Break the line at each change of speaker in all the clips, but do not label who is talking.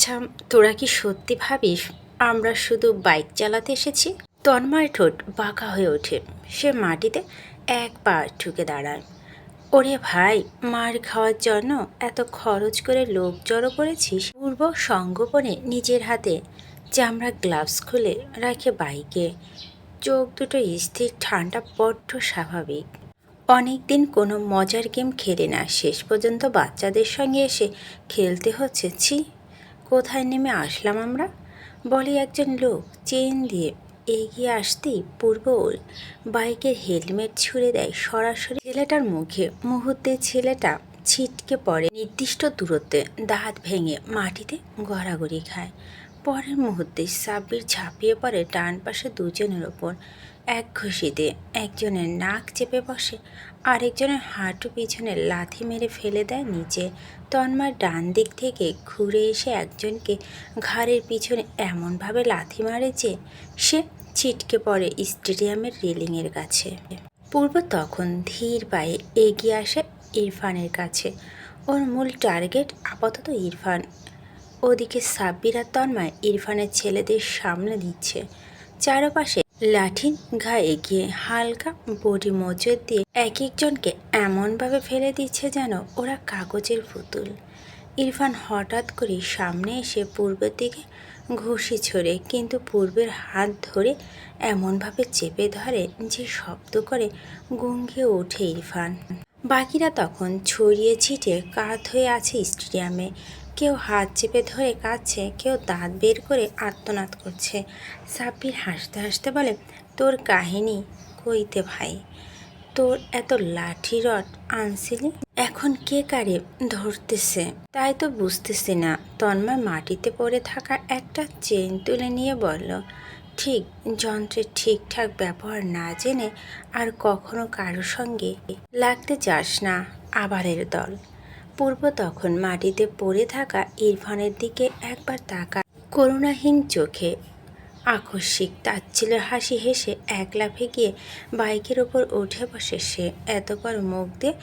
আচ্ছা তোরা কি সত্যি ভাবিস আমরা শুধু বাইক চালাতে এসেছি? তন্ময় ঠোঁট বাঁকা হয়ে ওঠে। সে মাটিতে এক পা ঠুকে দাঁড়ায়। ওরে ভাই, মার খাওয়ার জন্য এত খরচ করে লোক জড়ো করেছিস? পূর্ব সঙ্গোপনে নিজের হাতে চামড়া গ্লাভস খুলে রাখে বাইকে। চোখ দুটো স্থির, ঠান্ডা, বড্ড স্বাভাবিক। অনেক দিন কোনো মজার গেম খেলে না। শেষ পর্যন্ত বাচ্চাদের সঙ্গে এসে খেলতে হচ্ছে। ছি কোথায় নেমে আসলাম আমরা? বলে একজন লোক চেন দিয়ে এগিয়ে আসতেই পূর্ব বাইকের হেলমেট ছুঁড়ে দেয় সরাসরি ছেলেটার মুখে। মুহূর্তে ছেলেটা ছিটকে পড়ে নির্দিষ্ট দূরত্বে দাঁত ভেঙে মাটিতে গড়াগড়ি খায়। পরের মুহূর্তে সাব্বির ঝাঁপিয়ে পড়ে ডান পাশে দুজনের ওপর। এক ঘুষিতে একজনের নাক চেপে বসে, আরেকজনের হাঁটু পিছনে লাথি মেরে ফেলে দেয় নিচে। তন্ময় ডান দিক থেকে ঘুরে এসে একজনকে ঘাড়ের পিছনে এমনভাবে লাথি মারে যে সে ছিটকে পড়ে স্টেডিয়ামের রেলিংয়ের কাছে। পূর্ব তখন ধীর পায়ে এগিয়ে আসে ইরফানের কাছে। ওর মূল টার্গেট আপাতত ইরফান। ওদিকে সাব্বির তন্ময় ইরফানের ছেলেদের সামনে দিচ্ছে। চারপাশে লাঠির ঘায়ে গিয়ে হালকা বডি মজুর দিয়ে এক একজনকে এমনভাবে ফেলে দিচ্ছে যেন ওরা কাগজের পুতুল। ইরফান হঠাৎ করে সামনে এসে পূর্বের দিকে ঘুষি ছড়ে, কিন্তু পূর্বের হাত ধরে এমনভাবে চেপে ধরে যে শব্দ করে গুঙ্গিয়ে ওঠে ইরফান। বাকিরা তখন ছড়িয়ে ছিটে কাত হয়ে আছে স্টেডিয়ামে। কেউ হাত চেপে ধরে কাঁদছে, কেউ দাঁত বের করে আর্তনাদ করছে। সাব্বির হাসতে হাসতে বলে, তোর কাহিনী কইতে ভাই, তোর এত লাঠি রড আনছিলি, এখন কে কারে ধরতেছে? তাই তো বুঝতেছি না। তন্ময় মাটিতে পড়ে থাকা একটা চেন তুলে নিয়ে বলল, ঠিক, যন্ত্রের ঠিকঠাক ব্যবহার না জেনে আর কখনো কারও সঙ্গে লাগতে চাস না আবারের দল। পূর্ব তখন মাটিতে পড়ে থাকা ইরফানের দিকে একবার তাকা করুণাহীন চোখে। আকস্মিক তাচ্ছিল হাসি হেসে এক লাফে গিয়ে বাইকের ওপর উঠে বসে সে। এতবার মুখ দিয়ে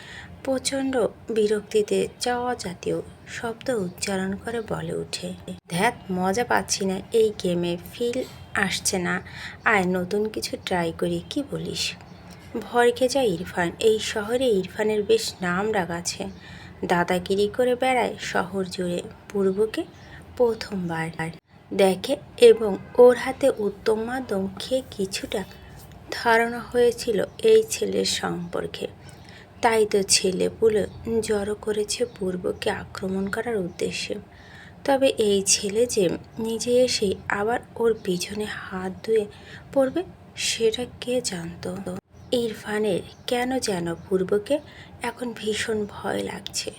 প্রচণ্ড বিরক্তিতে চাওয়া জাতীয় শব্দ উচ্চারণ করে বলে উঠে ধ্যাত মজা পাচ্ছি না, এই গেমে ফিল আসছে না। আয়, নতুন কিছু ট্রাই করি, কি বলিস? ভরকে যায় ইরফান। এই শহরে ইরফানের বেশ নাম ডাক আছে। দাদাগিরি করে বেড়ায় শহর জুড়ে, পূর্বকে প্রথমবার। দেখে এবং ওর হাতে উত্তম মাধ্যম খেয়ে কিছুটা ধারণা হয়েছিল এই ছেলের সম্পর্কে। তাই তো ছেলে পুলে জড়ো করেছে পূর্বকে আক্রমণ করার উদ্দেশ্যে। তবে এই ছেলে যে নিজে এসেই আবার ওর পিছনে হাত ধুয়ে পড়বে, সেটা কে জানতো? ইরফানের কেন যেন পূর্বকে এখন ভীষণ ভয় লাগছে।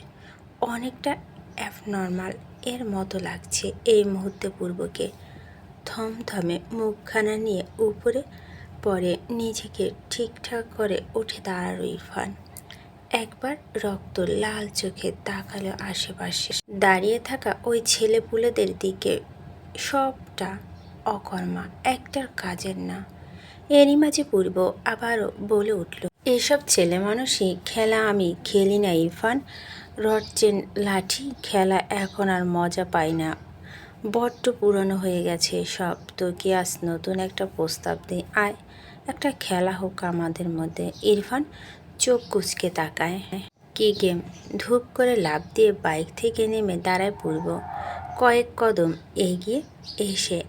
অনেকটা অ্যাবনর্মাল এর মতো লাগছে এই মুহূর্তে পূর্বকে। থমথমে মুখখানা নিয়ে উপরে পরে নিজেকে ঠিকঠাক করে উঠে দাঁড়াল ইরফান। একবার রক্ত লাল চোখে তাকালো আশেপাশে। দাঁড়িয়ে থাকা ওই ছেলেপুলেদের দিকে সবটা অকর্মা, একটার কাজের না। এরই মাঝে পূর্ব আবারও বলে উঠল, এসব ছেলে মানুষই খেলা আমি খেলি না, ইরফান। রড চেন লাঠি খেলা এখন আর মজা পাই না। বড্ড পুরনো হয়ে গেছে সব তো কি আজ নতুন একটা প্রস্তাব দিই। আয়, একটা খেলা হোক আমাদের মধ্যে। ইরফান চোখ কুচকে তাকায়। কি গেম? ধূপ করে লাভ দিয়ে বাইক থেকে নেমে দাঁড়ায় পূর্ব। কয়েক কদম এগিয়ে এসে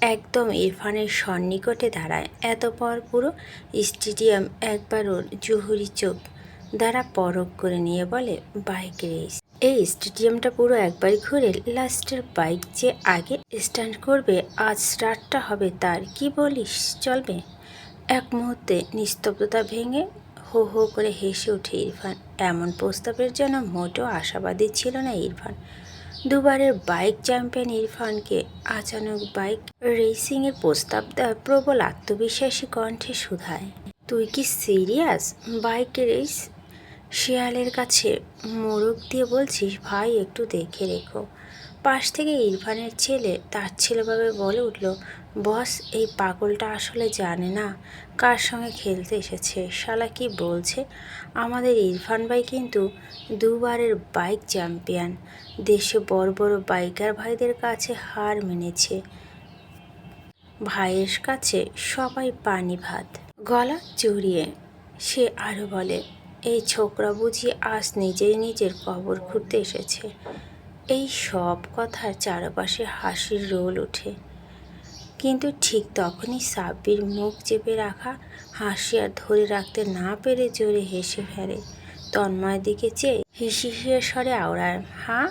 একদম ইরফানের সন্নিকটে দাঁড়ায়। এত পর পুরো স্টেডিয়াম একবার ওর জুহুরি চোখ দ্বারা পরক করে নিয়ে বলে, বাইক রেস। এই স্টেডিয়ামটা পুরো একবার ঘুরে লাস্টের বাইক যে আগে স্ট্যান্ড করবে, আজ স্টার্টটা হবে তার। কি বলিস? চলবে। এক মুহূর্তে নিস্তব্ধতা ভেঙে হো হো করে হেসে ওঠে ইরফান। এমন প্রস্তাবের জন্য মোটেও আশাবাদী ছিল না ইরফান। দুবারের বাইক চ্যাম্পিয়ন ইরফানকে আচানক বাইক রেসিংয়ের প্রস্তাব দেওয়ার প্রবল আত্মবিশ্বাসী কণ্ঠে শুধায়। তুই কি সিরিয়াস? Bike race? শিয়ালের কাছে মোরগ দিয়ে বলছিস, ভাই, একটু দেখে রেখো। পাশ থেকে ইরফানের ছেলে তার ছেলেভাবে বলে উঠল বস, এই পাগলটা আসলে জানে না কার সঙ্গে খেলতে এসেছে। শালা কি বলছে? আমাদের ইরফান ভাই কিন্তু দুবারের বাইক চ্যাম্পিয়ন দেশে বড় বড় বাইকার ভাইদের কাছে হার মেনেছে। ভাইয়ের কাছে সবাই পানি ভাত, গলা জড়িয়ে সে আরও বলে, এই ছোকরা বুঝি আজ নিজেই নিজের কবর খুঁড়তে এসেছে। এই সব কথার চারপাশে হাসির রোল ওঠে। কিন্তু ঠিক তখনই সাব্বির মুখ চেপে রাখা হাসি আর ধরে রাখতে না পেরে জোরে হেসে ফেলে। তন্ময়ের দিকে চেয়ে হিসি হিসে স্বরে আওড়ায় হ্যাঁ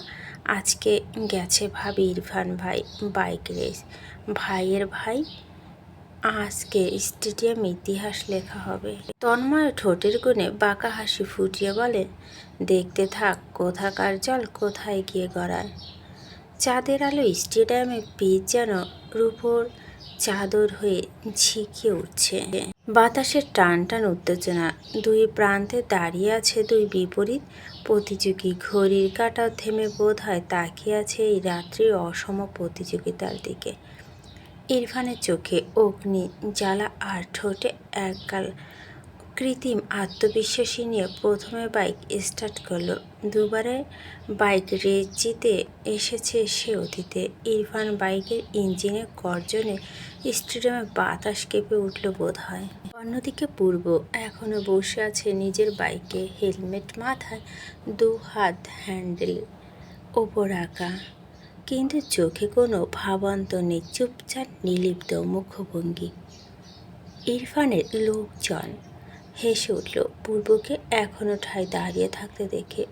আজকে গেছে ভাবি ইরফান ভাই, বাইক রেস। ভাইয়ের ভাই, আজকে স্টেডিয়াম ইতিহাস লেখা হবে। তন্ময় ঠোঁটের কোণে বাঁকা হাসি ফুটিয়ে বলে, দেখতে থাক, কোথাকার জল কোথায় গিয়ে গড়ায়? চাঁদের আলো স্টেডিয়ামে পিচ যেন রূপোর চাদর হয়ে ঝিকিয়ে উঠছে। বাতাসের টান টান উত্তেজনা। দুই প্রান্তে দাঁড়িয়ে আছে দুই বিপরীত প্রতিযোগী। ঘড়ির কাঁটাও থেমে বোধ হয় তাকিয়ে আছে এই রাত্রির অসম প্রতিযোগিতার দিকে। ইরফানের চোখে অগ্নি, জ্বালা আর ঠোঁটে একগাল কৃত্রিম আত্মবিশ্বাসী নিয়ে প্রথমে বাইক স্টার্ট করল। দুবারে বাইক রেস জিতে এসেছে সে অতীতে। ইরফান বাইকের ইঞ্জিনে গর্জনে স্টেডিয়ামে বাতাস কেঁপে উঠল বোধ হয় অন্যদিকে পূর্ব এখনও বসে আছে নিজের বাইকে, হেলমেট মাথায় দু হাত হ্যান্ডেল ওপর আঁকা। কিন্তু চোখে কোনো ভাবান্ত নেই, চুপচাপ নিলিপ্ত মুখভঙ্গি। ইরফানের লোকজন হেসে উঠল। পূর্বকে এখনও ঠায় দাঁড়িয়ে থাকতে দেখে।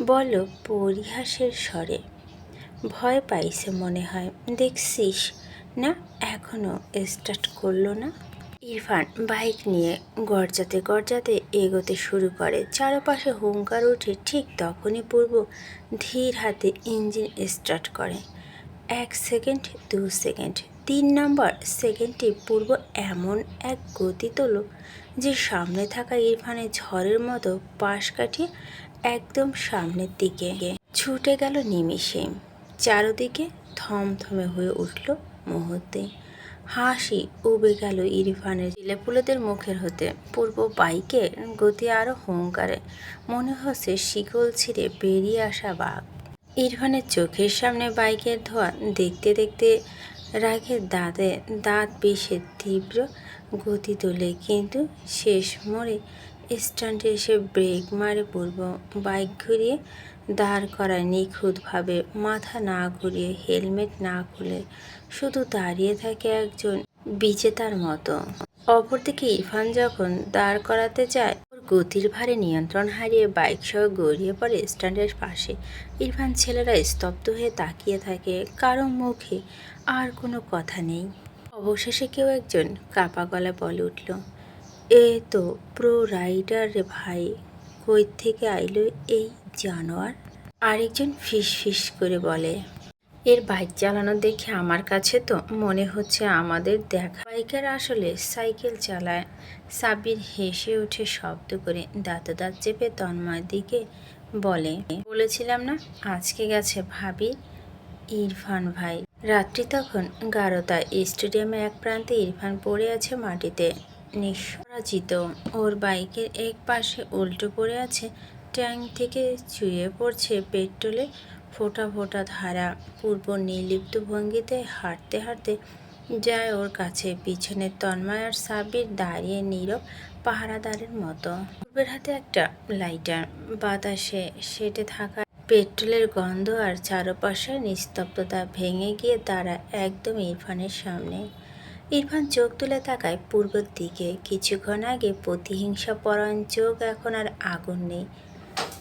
বলল, পরিহাসের স্বরে। ভয় পাইছে মনে হয়। দেখছিস? না এখনও স্টার্ট করল না? ইরফান বাইক নিয়ে গর্জাতে গর্জাতে এগোতে শুরু করে। চারপাশে হুঙ্কার উঠে ঠিক তখনই পূর্ব ধীর হাতে ইঞ্জিন স্টার্ট করে। এক সেকেন্ড, দু সেকেন্ড, তিন নম্বর সেকেন্ডে পূর্ব এমন এক গতি তোল যে সামনে থাকা ইরফানের ঝড়ের মতো পাশ কাটিয়ে একদম সামনের দিকে। ছুটে গেল নিমিষে চারদিকে থমথমে হয়ে উঠল মুহূর্তে। হাসি উবে গেল ইরফানের ছেলেপুলেদের মুখের হতে। পূর্ব বাইকে গতি আরও হুঙ্কারে। মনে হচ্ছে শিকল ছিঁড়ে বেরিয়ে আসা বাঘ। ইরফানের চোখের সামনে বাইকের ধোয়া দেখতে দেখতে রাগের দাঁতে দাঁত পিষে তীব্র গতি তোলে, কিন্তু শেষ মোড়ে স্ট্যান্ডে এসে ব্রেক মারে পূর্ব। বাইক ঘুরিয়ে দাঁড় করায় নিখুঁতভাবে, মাথা না ঘুরিয়ে, হেলমেট না খুলে শুধু দাঁড়িয়ে থাকে একজন বিজেতার মতো। অপরদিকে ইরফান যখন দাঁড় করাতে ওর গতির ভারে নিয়ন্ত্রণ হারিয়ে বাইক সহ গড়িয়ে পড়ে স্ট্যান্ডের পাশে। ইরফান ছেলেরা স্তব্ধ হয়ে তাকিয়ে থাকে, কারও মুখে আর কোনো কথা নেই। অবশেষে কেউ একজন কাপা গলা বলে উঠল, এ তো প্রো রাইডার রে ভাই, কই থেকে আইলো এই জানোয়ার? আরেকজন ফিস ফিস করে বলে, এর বাইক চালানো দেখে আমার কাছে তো মনে হচ্ছে আমাদের দেখা। বাইকার আসলে সাইকেল চালায়। সাবির হেসে উঠে শব্দ করে দাঁত দাঁত চেপে তন্ময়ের দিকে বলে, বলেছিলাম না, আজকে গেছে ভাবি ইরফান ভাই। রাত্রি তখন গারোতা। স্টেডিয়ামে এক প্রান্তে ইরফান পড়ে আছে মাটিতে। নিঃস্বরাজিত ওর বাইকের এক পাশে উল্টো পড়ে আছে ট্যাঙ্ক থেকে চুয়ে পড়ছে পেট্রোলে ফোটা ফোঁটা ধারা। পূর্ব নির্লিপ্ত ভঙ্গিতে হাঁটতে হাঁটতে যায় ওর কাছে। পিছনে তন্ময় আর সাবির দাঁড়িয়ে নীরব পাহারাদারের মতো। পূর্বের হাতে একটা লাইটার। বাতাসে সেটে থাকা পেট্রোলের গন্ধ আর চারপাশে নিস্তব্ধতা ভেঙে গিয়ে তারা একদম ইরফানের সামনে। ইরফান চোখ তুলে তাকায় পূর্বের দিকে। কিছুক্ষণ আগে প্রতিহিংসা পরায়ণ চোখ এখন আর আগুন নেই।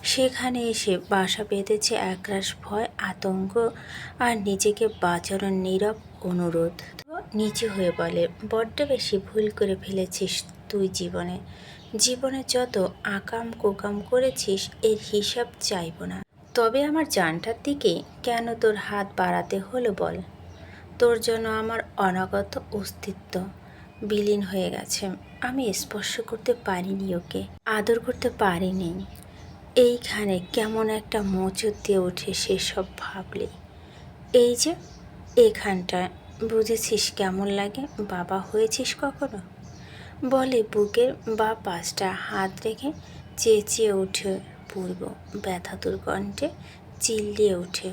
সেখানে এসে বাসা বেঁধেছে একরাশ ভয়, আতঙ্ক আর নিজেকে বাঁচানোর নীরব অনুরোধ। নিচে হয়ে বলে, বড্ড বেশি ভুল করে ফেলেছিস তুই জীবনে। জীবনে যত আকাম কোকাম করেছিস, এর হিসাব চাইব না। তবে আমার জানটার দিকে কেন তোর হাত বাড়াতে হলো বল? তোর জন্য আমার অনাগত অস্তিত্ব বিলীন হয়ে গেছে। আমি স্পর্শ করতে পারিনি ওকে, আদর করতে পারিনি। এইখানে কেমন একটা মোচর দিয়ে ওঠে সেসব ভাবলে। এই যে, এখানটায়, বুঝেছিস কেমন লাগে? বাবা হয়েছিস কখনো? বলে বুকের বা পাশটা হাত রেখে চেঁচিয়ে উঠে পূর্ব ব্যথাতুর কণ্ঠে চিল্লিয়ে ওঠে।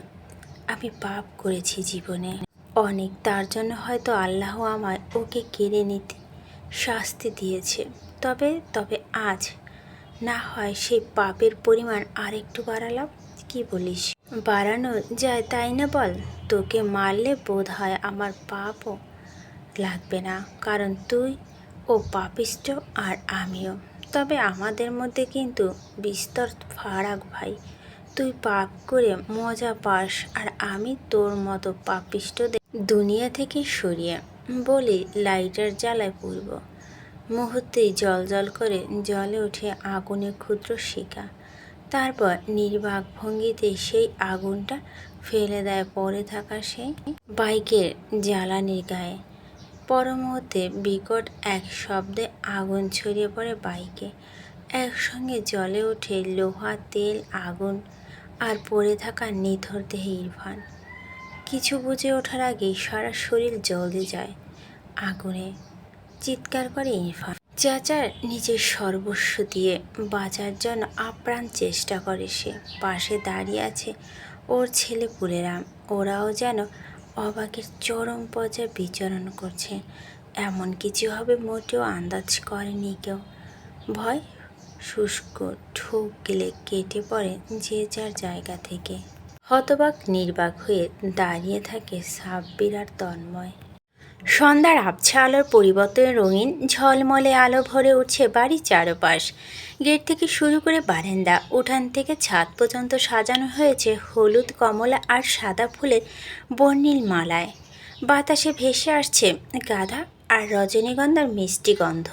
আমি পাপ করেছি জীবনে। অনেক, তার জন্য হয়তো আল্লাহ আমায় ওকে কেড়ে নিতে শাস্তি দিয়েছে। তবে তবে আজ না হয় সেই পাপের পরিমাণ আরেকটু বাড়ালাম? কি বলিস? বাড়ানো যায় তাই না বল? তোকে মারলে বোধ হয় আমার পাপও লাগবে না, কারণ তুই ও পাপিষ্ট আর আমিও। তবে আমাদের মধ্যে কিন্তু বিস্তর ফারাক ভাই। তুই পাপ করে মজা পাস আর আমি তোর মতো পাপিষ্টদের দুনিয়া থেকে সরিয়ে বলি লাইটার জ্বালায় পূর্ব। মুহূর্তেই জল জল করে জলে ওঠে আগুনের ক্ষুদ্র শিকা তারপর নির্বাক ভঙ্গিতে সেই আগুনটা ফেলে দেয় পড়ে থাকা সেই বাইকের জ্বালানির গায়ে। পর মুহূর্তে বিকট এক শব্দে আগুন ছড়িয়ে পড়ে বাইকে। একসঙ্গে জলে ওঠে লোহা, তেল, আগুন আর পড়ে থাকা নিথর দেহে ইরফান কিছু বুঝে ওঠার আগেই সারা শরীর জ্বলতে যায় আগুনে। চিৎকার করে ইরফান। চাচার নিজের সর্বস্ব দিয়ে বাঁচার জন্য আপ্রাণ চেষ্টা করে সে। পাশে দাঁড়িয়ে আছে ওর ছেলে পুলেরাম। ওরাও যেন অবাকের চরম পর্যায়ে বিচরণ করছে। এমন কিছু হবে মোটেও আন্দাজ করেনি কেউ। ভয়, শুষ্ক ঠুক গেলে কেটে পড়ে যে যার জায়গা থেকে। হতবাক, নির্বাক হয়ে দাঁড়িয়ে থাকে সাব্বির আর তন্ময়। সন্ধ্যার আবছা আলোর পরিবর্তনে রঙিন ঝলমলে আলো ভরে উঠছে বাড়ির চারপাশ। গেট থেকে শুরু করে বারান্দা, উঠান থেকে ছাদ পর্যন্ত সাজানো হয়েছে হলুদ, কমলা আর সাদা ফুলের বর্ণিল মালায়। বাতাসে ভেসে আসছে গাধা আর রজনীগন্ধার মিষ্টি গন্ধ।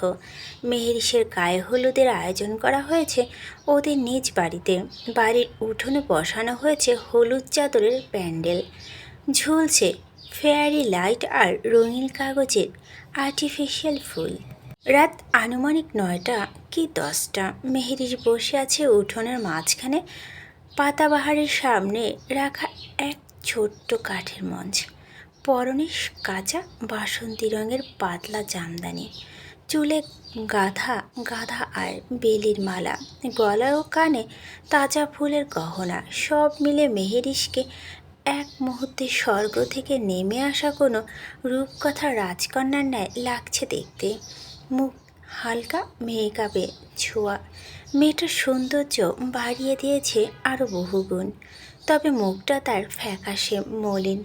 মেহেরিসের গায়ে হলুদের আয়োজন করা হয়েছে ওদের নিজ বাড়িতে। বাড়ির উঠোনে বসানো হয়েছে হলুদ চাদরের প্যান্ডেল। ঝুলছে ফেয়ারি লাইট আর রঙিন কাগজের আর্টিফিশিয়াল ফুল। রাত আনুমানিক নয়টা কি দশটা মেহেরিস বসে আছে উঠোনের মাঝখানে, পাতাবাহারের সামনে রাখা এক ছোট্ট কাঠের মঞ্চ। পরনে কাঁচা বাসন্তী রঙের পাতলা জামদানি, চুলে গাধা গাধা আর বেলির মালা গলা ও কানে তাজা ফুলের গহনা, সব মিলে মেহেরিসকে এক মুহূর্তে স্বর্গ থেকে নেমে আসা কোনো রূপকথা রাজকন্যার ন্যায় লাগছে দেখতে। মুখ হালকা মেকআপে ছোঁয়া। মেয়েটার সৌন্দর্য বাড়িয়ে দিয়েছে আরও বহুগুণ। তবে মুখটা তার ফ্যাকাশে মলিন।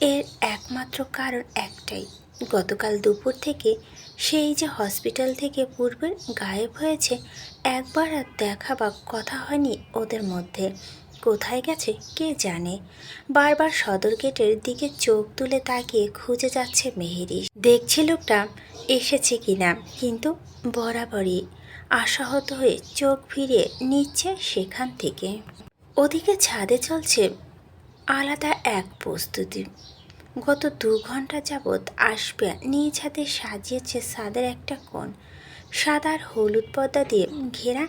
এর একমাত্র কারণ একটাই, গতকাল দুপুর থেকে সেই যে হসপিটাল থেকে পূর্বের গায়েব হয়েছে, একবার আর দেখা বা কথা হয়নি ওদের মধ্যে। কোথায় গেছে কে জানে? বারবার সদর গেটের দিকে চোখ তুলে তাকিয়ে খুঁজে যাচ্ছে মেহেরি দেখছে লোকটা এসেছে কিনা, কিন্তু বরাবরই আশাহত হয়ে চোখ ফিরিয়ে নিচ্ছে সেখান থেকে। ওদিকে ছাদে চলছে আলাদা এক প্রস্তুতি। গত দু ঘণ্টা যাবৎ আসবে নিজ হাতে সাজিয়েছে সাদের একটা কোণ। সাদার হলুদ পর্দা দিয়ে ঘেরা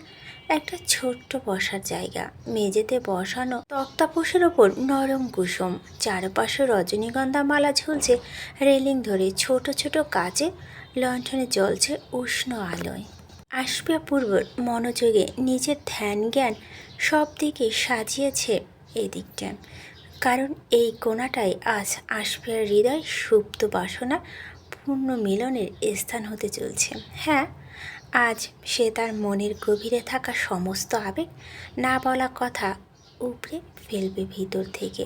একটা ছোট্ট বসার জায়গা। মেঝেতে বসানো তক্তাপোষের ওপর নরম কুসুম। চারপাশে রজনীগন্ধা মালা ঝুলছে রেলিং ধরে ছোট ছোট কাজে লণ্ঠনে জ্বলছে উষ্ণ আলোয়। আসপিয়া পূর্ব মনোযোগে নিজের ধ্যান জ্ঞান সব দিকে সাজিয়েছে এদিকটা। কারণ এই কোণাটাই আজ আসপিয়ার হৃদয় সুপ্ত বাসনা, পূর্ণ মিলনের স্থান হতে চলছে। হ্যাঁ আজ সে তার মনের গভীরে থাকা সমস্ত আবেগ না বলা কথা উপড়ে ফেলবে ভিতর থেকে।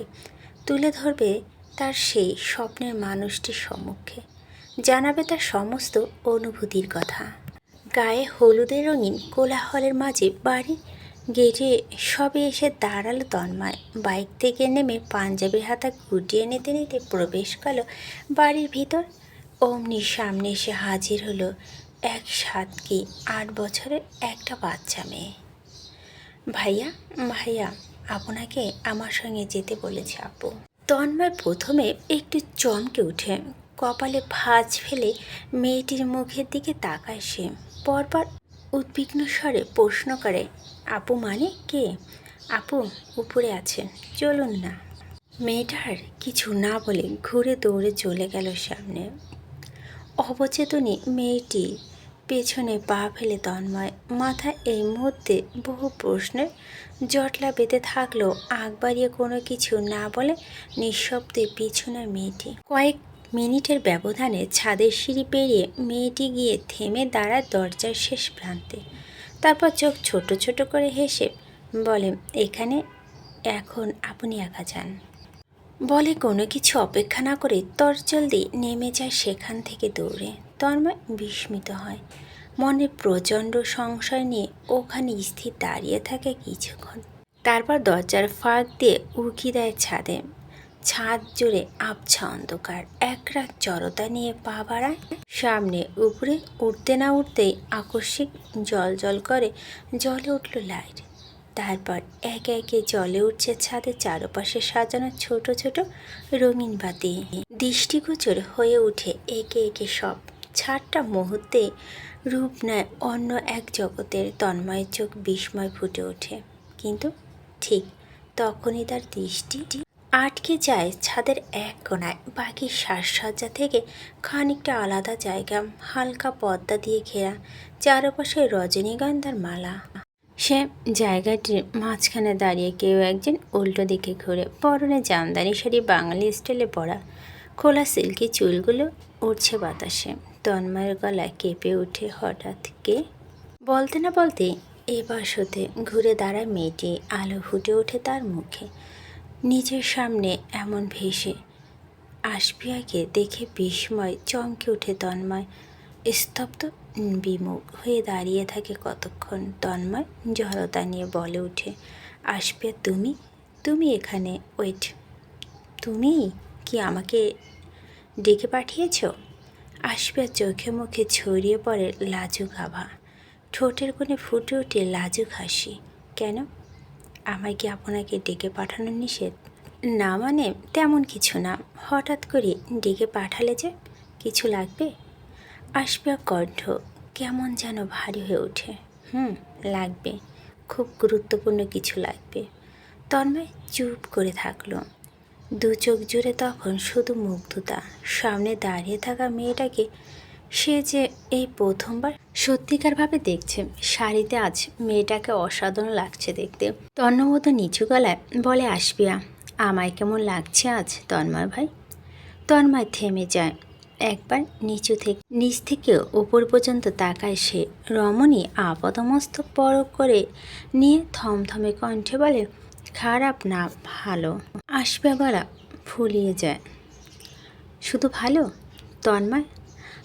তুলে ধরবে তার সেই স্বপ্নের মানুষটির সম্মুখে। জানাবে তার সমস্ত অনুভূতির কথা। গায়ে হলুদের রঙিন কোলাহলের মাঝে বাড়ি গেটে সবে এসে দাঁড়াল তন্ময়। বাইক থেকে নেমে পাঞ্জাবির হাতা গুটিয়ে নিতে নিতে প্রবেশ করল বাড়ির ভিতর। অমনি সামনে এসে হাজির হলো এক সাতকি আট বছরের একটা বাচ্চা মেয়ে। ভাইয়া ভাইয়া, আপনাকে আমার সঙ্গে যেতে বলেছে আপু। তন্ময় প্রথমে একটু চমকে উঠে কপালে ভাঁজ ফেলে মেয়েটির মুখের দিকে তাকায় সে। পরপর উদ্বিগ্ন স্বরে প্রশ্ন করে, আপু মানে কে? আপু, উপরে আছেন, চলুন না। মেয়েটার কিছু না বলে ঘুরে দৌড়ে চলে গেল সামনে। অবচেতনে মেয়েটি পেছনে পা ফেলে তন্ময়। মাথা এই মুহূর্তে বহু প্রশ্নের জটলা বেঁধে থাকলেও আগ বাড়িয়ে কোনো কিছু না বলে নিঃশব্দে পিছনে মেয়েটি। কয়েক মিনিটের ব্যবধানে ছাদের সিঁড়ি পেরিয়ে মেয়েটি গিয়ে থেমে দাঁড়ায় দরজার শেষ প্রান্তে। তারপর চোখ ছোট ছোট করে হেসে বলে, এখানে এখন আপনি একা যান। বলে কোনো কিছু অপেক্ষা না করে তরজলদি নেমে যায় সেখান থেকে দৌড়ে। তন্ময় বিস্মিত হয়। মনে প্রচণ্ড সংশয় নিয়ে ওখানে স্থির দাঁড়িয়ে থাকে কিছুক্ষণ। তারপর দরজার ফাঁক দিয়ে উকি দেয় ছাদে। ছাদ জুড়ে আবছা অন্ধকার। একরাত জড়তা নিয়ে পা বাড়ায়। সামনে উপরে উঠতে না উঠতেই আকস্মিক জল জল করে জলে উঠল লাইট। তারপর একে একে জলে উঠছে ছাদের চারপাশে সাজানো ছোট ছোট রঙিন বাতি। দৃষ্টিগোচর হয়ে ওঠে একে একে সব ছাদটা মুহূর্তে রূপ নেয় অন্য এক জগতের তন্ময় চোখ বিস্ময় ফুটে ওঠে। কিন্তু ঠিক তখনই তার দৃষ্টি আটকে যায় ছাদের এক কোণায় বাকি সাজসজ্জা থেকে খানিকটা আলাদা জায়গা, হালকা পর্দা দিয়ে ঘেরা, চারপাশে রজনীগন্ধার মালা। সে জায়গাটির মাঝখানে দাঁড়িয়ে কেউ একজন উল্টো দিকে ঘুরে, পরনে জামদানি শাড়ি, বাঙালি স্টাইলে পরা খোলা সিল্কি চুলগুলো উড়ছে বাতাসে। তন্ময়ের গলায় কেঁপে উঠে হঠাৎ কে? বলতে না বলতে এবার হতে ঘুরে দাঁড়ায় মেয়েটি। আলো ফুটে ওঠে তার মুখে। নিজের সামনে এমন ভেসে আশপিয়াকে দেখে বিস্ময় চমকে ওঠে তন্ময়। স্তব্ধ, বিমুখ হয়ে দাঁড়িয়ে থাকে কতক্ষণ তন্ময় জড়তা নিয়ে বলে ওঠে আশপিয়া তুমি? তুমি এখানে? ওয়েট, তুমি? কি আমাকে ডেকে পাঠিয়েছ? আশপিয়া চোখে মুখে ছড়িয়ে পড়ে লাজুক আভা। ঠোঁটের কোণে ফুটে ওঠে লাজুক হাসি। কেন? আমায় কি আপনাকে ডেকে পাঠানো নিষেধ? না মানে তেমন কিছু না। হঠাৎ করে ডেকে পাঠালে যে কিছু লাগবে? আসবে কণ্ঠ কেমন যেন ভারী হয়ে ওঠে। হুম, লাগবে। খুব গুরুত্বপূর্ণ কিছু লাগবে। তন্ময় চুপ করে থাকল। দু চোখ জুড়ে তখন শুধু মুগ্ধতা। সামনে দাঁড়িয়ে থাকা মেয়েটাকে সে যে এই প্রথমবার সত্যিকারভাবে দেখছে, শাড়িতে আজ মেয়েটাকে অসাধারণ লাগছে দেখতে। তন্নমতো নিচু গলায় বলে, আসবিয়া, আমায় কেমন লাগছে আজ তন্ময় ভাই? তন্ময় থেমে যায়। একবার নিচু থেকে, নিচ থেকে ওপর পর্যন্ত তাকায় সে। রমণী আপাদমস্ত পরক করে নিয়ে থমথমে কণ্ঠে বলে খারাপ না ভালো? আসবে গলা ফুলিয়ে যায়। শুধু ভালো? তন্ময়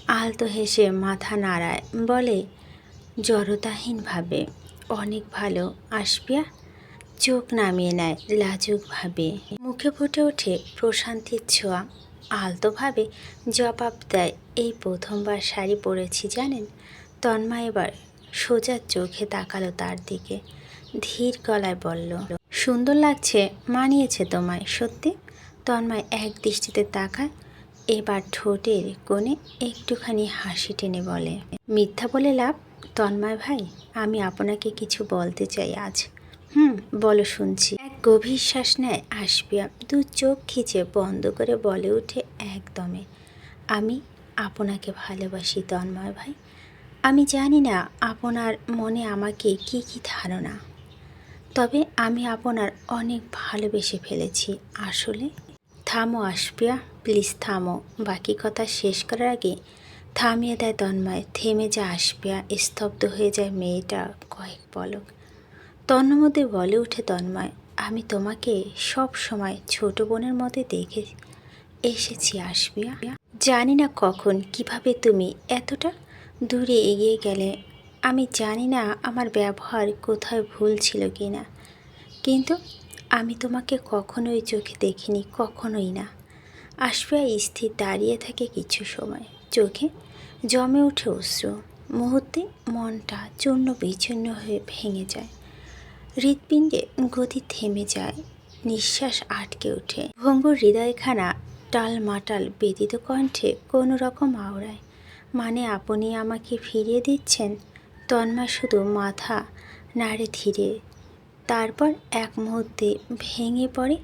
আলতো হেসে মাথা নাড়ায়। বলে, জড়তাহীনভাবে। অনেক ভালো আসবিয়া চোখ নামিয়ে নেয় লাজুকভাবে। মুখে ফুটে ওঠে প্রশান্তির ছোঁয়া। আলতোভাবে জবাব দেয়, এই প্রথমবার শাড়ি পরেছি জানেন? তন্মা এবার সোজা চোখে তাকালো তার দিকে। ধীর গলায় বলল সুন্দর লাগছে মানিয়েছে তোমায়, সত্যি? তন্ময় এক দৃষ্টিতে তাকায়, এবার ঠোঁটের কোণে একটুখানি হাসি টেনে বলে, মিথ্যা বলে লাভ? তন্ময় ভাই, আমি আপনাকে কিছু বলতে চাই আজ। হুম, বলো শুনছি। এক গভীর শ্বাস নেয় আসবিয়া দু চোখ খিচে বন্ধ করে বলে উঠে একদমে, আমি আপনাকে ভালোবাসি তন্ময় ভাই। আমি জানি না আপনার মনে আমাকে কি কি ধারণা। তবে আমি আপনার অনেক ভালোবেসে ফেলেছি। আসলে থামো আসবিয়া প্লিজ থামো। বাকি কথা শেষ করার আগে থামিয়ে দেয় তন্ময়। থেমে যা আসবিয়া স্তব্ধ হয়ে যায় মেয়েটা কয়েক পলক। তন্মধ্যে বলে উঠে তন্ময়, আমি তোমাকে সব সময় ছোট বোনের মতে দেখে এসেছি আসবিয়া জানি না কখন, কীভাবে তুমি এতটা দূরে এগিয়ে গেলে আমি জানি না আমার ব্যবহার কোথায় ভুল ছিল কি না। কিন্তু আমি তোমাকে কখনোই চোখে দেখিনি, কখনোই না। আসবিয়া স্থির দাঁড়িয়ে থাকে কিছু সময়। চোখে জমে ওঠে অশ্রু। মুহূর্তে মনটা চূর্ণ বিচ্ছিন্ন হয়ে ভেঙে যায়। হৃৎপিণ্ডে গতি থেমে যায়, নিঃশ্বাস আটকে ওঠে। ভঙ্গুর হৃদয়খানা টাল মাটাল ব্যতীত কণ্ঠে কোনো রকম আওড়ায়। মানে আপনি আমাকে ফিরিয়ে দিচ্ছেন? তন্মা শুধু মাথা নাড়ে ধীরে, তারপর এক মুহূর্তে ভেঙে পড়ে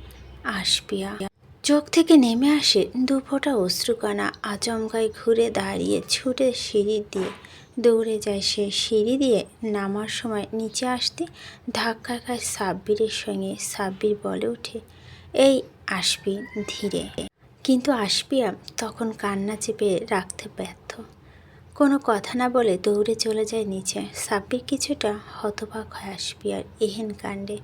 আসপিয়া। চোখ থেকে নেমে আসে দুফোঁটা অশ্রুকণা, আচমকায় ঘুরে দাঁড়িয়ে ছুটে সিঁড়ি দিয়ে। দৌড়ে যায় সে সিঁড়ি দিয়ে, নামার সময় নিচে আসতে ধাক্কা খায় সাব্বিরের সঙ্গে। সাব্বির বলে ওঠে, এই আসবি ধীরে। কিন্তু আসপিয়া তখন কান্না চেপে রাখতে ব্যর্থ। কোনো কথা না বলে দৌড়ে চলে যায় নিচে। সাব্বির কিছুটা হতবাক হয় আসপিয়ার এহেন কাণ্ডে।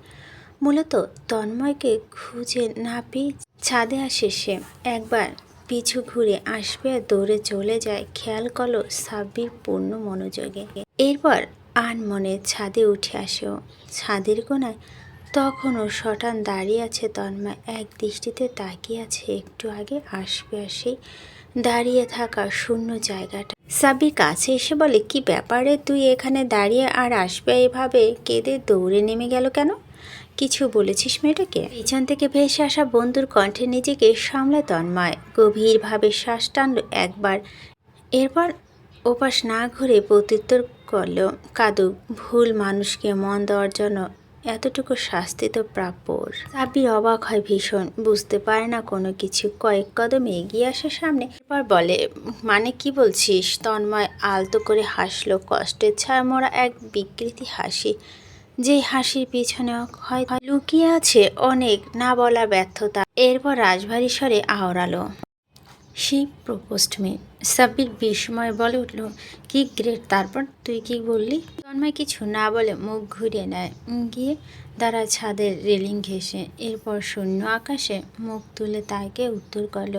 মূলত তন্ময়কে খুঁজে না পেয়ে ছাদে আসে সে। একবার পিছু ঘুরে আসবে আর দৌড়ে চলে যায় খেয়াল করল সাব্বির পূর্ণ মনোযোগে। এরপর আন মনে ছাদে উঠে আসেও ছাদের কোনায় তখনও শটান দাঁড়িয়ে আছে তন্ময়। এক দৃষ্টিতে তাকিয়ে আছে একটু আগে আসবে আর সেই দাঁড়িয়ে থাকা শূন্য জায়গাটা। সাব্বির কাছে এসে বলে, কি ব্যাপারে তুই এখানে দাঁড়িয়ে আর আসবে এভাবে? কেঁদে দৌড়ে নেমে গেল কেন? কিছু বলেছিস মেয়েটাকে? পিছন থেকে ভেসে আসা বন্ধুর কণ্ঠে নিজেকে সামলে তন্ময়। গভীরভাবে শ্বাস টানল একবার। এরপর ওপাশ না ঘুরে প্রত্যুত্তর করল, কাদু, ভুল মানুষকে মন দেওয়ার জন্য এতটুকু শাস্তি তো প্রাপ্য ওর। সাব্বির অবাক হয় ভীষণ, বুঝতে পারে না কোনো কিছু। কয়েক কদম এগিয়ে আসে সামনে এরপর বলে মানে কি বলছিস? তন্ময় আলতো করে হাসলো কষ্টের ছায়া মোড়া এক বিকৃতি হাসি। যে হাসির পিছনে হয়, লুকিয়ে আছে অনেক, না বলা ব্যর্থতা। এরপর রাজভারী স্বরে আওড়ালো। শিব প্রপোস্ট মি সাব্বির বিস্ময় বলে উঠল, কি গ্রেট তারপর তুই কি বললি? তন্ময় কিছু না বলে মুখ ঘুরিয়ে নেয়। গিয়ে দাঁড়া ছাদের রেলিং ঘেসে এরপর শূন্য আকাশে মুখ তুলে তাকে উত্তর করল,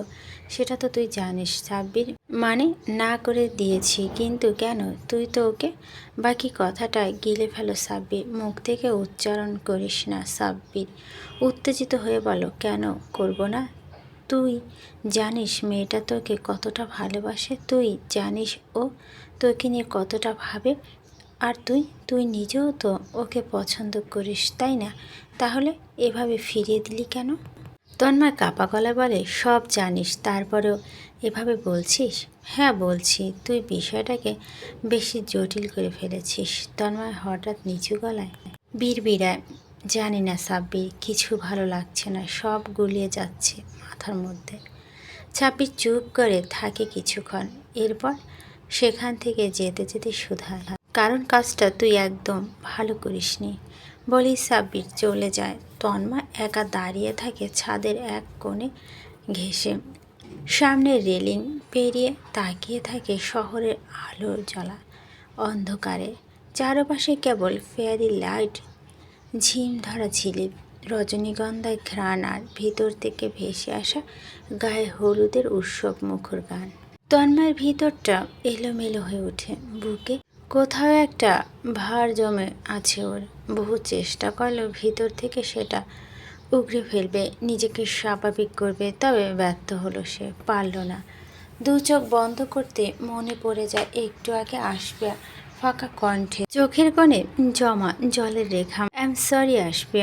সেটা তো তুই জানিস সাব্বির। মানে না করে দিয়েছি, কিন্তু কেন? তুই তো ওকে বাকি কথাটা গিলে ফেলো সাব্বির। মুখ থেকে উচ্চারণ করিস না সাব্বির। উত্তেজিত হয়ে বলো, কেন? করব না? তুই? জানিস, মেয়েটা তোকে কতটা ভালোবাসে। তুই জানিস ও তোকে নিয়ে কতটা ভাবে। আর তুই তুই নিজেও তো ওকে পছন্দ করিস, তাই না? তাহলে এভাবে ফিরিয়ে দিলি কেন? তন্ময় কাপা গলা বলে, সব জানিস, তারপরেও এভাবে বলছিস? হ্যাঁ বলছি, তুই বিষয়টাকে বেশি জটিল করে ফেলেছিস। তন্ময় হঠাৎ নিচু গলায় বীরবিড়ায় জানি না সাব্বির, কিছু ভালো লাগছে না, সব গুলিয়ে যাচ্ছে। মাথার মধ্যে। ছাব্বির চুপ করে থাকে কিছুক্ষণ, এরপর সেখান থেকে যেতে যেতে শুধায় কারণ কাজটা তুই একদম ভালো করিসনি। বলেই সাব্বির চলে যায়। তন্মা একা দাঁড়িয়ে থাকে ছাদের এক কোণে ঘেসে সামনে রেলিং পেরিয়ে তাকিয়ে থাকে শহরের আলোর জ্বলা অন্ধকারে। চারপাশে কেবল ফেয়ারি লাইট ঝিম ধরা ঝিলিপ। রজনীগন্ধায় ঘ্রাণ আর ভিতর থেকে ভেসে আসা গায়ে হলুদের উৎসব মুখর গান। তন্ময়ের ভিতরটা এলোমেলো হয়ে ওঠে বুকে। কোথাও একটা ভার জমে আছে ওর। বহু চেষ্টা করলেও ভিতর থেকে সেটা উগড়ে ফেলবে, নিজেকে স্বাভাবিক করবে, তবে ব্যর্থ হলো সে, পারল না। দু চোখ বন্ধ করতে মনে পড়ে যায়, একটু আগে আসবে ফাঁকা কণ্ঠে। চোখের কোণে জমা জলের রেখা। এম সরি আসবে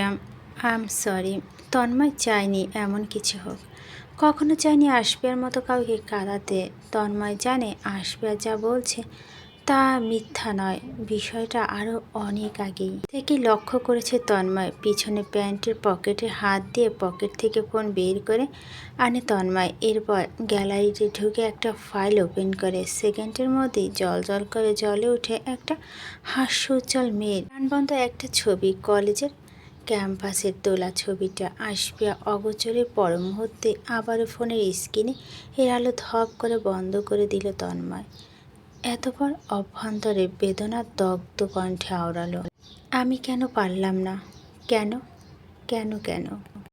আই এম সরি তন্ময় চায়নি এমন কিছু হোক। কখনো চায়নি আসবিয়ার মতো কাউকে কাঁদাতে। তন্ময় জানে আসবিয়া যা বলছে তা মিথ্যা নয়, বিষয়টা আরও অনেক আগেই। থেকে লক্ষ্য করেছে তন্ময়, পিছনে প্যান্টের পকেটে হাত দিয়ে পকেট থেকে ফোন বের করে আনে তন্ময়। এরপর গ্যালারিতে ঢুকে একটা ফাইল ওপেন করে। সেকেন্ডের মধ্যেই জল জল করে জলে উঠে একটা হাস্য উজ্জ্বল মেয়ের। প্রাণবন্ত একটা ছবি কলেজের ক্যাম্পাসের তোলা ছবিটা আসবিয়া অগোচরে পর মুহূর্তে আবারও ফোনের স্ক্রিনে। এর আলো ধপ করে বন্ধ করে দিল তন্ময়। এতপর অভ্যন্তরে বেদনা দগ্ধ কণ্ঠে আওড়ালো। আমি কেন পারলাম না? কেন? কেন? কেন?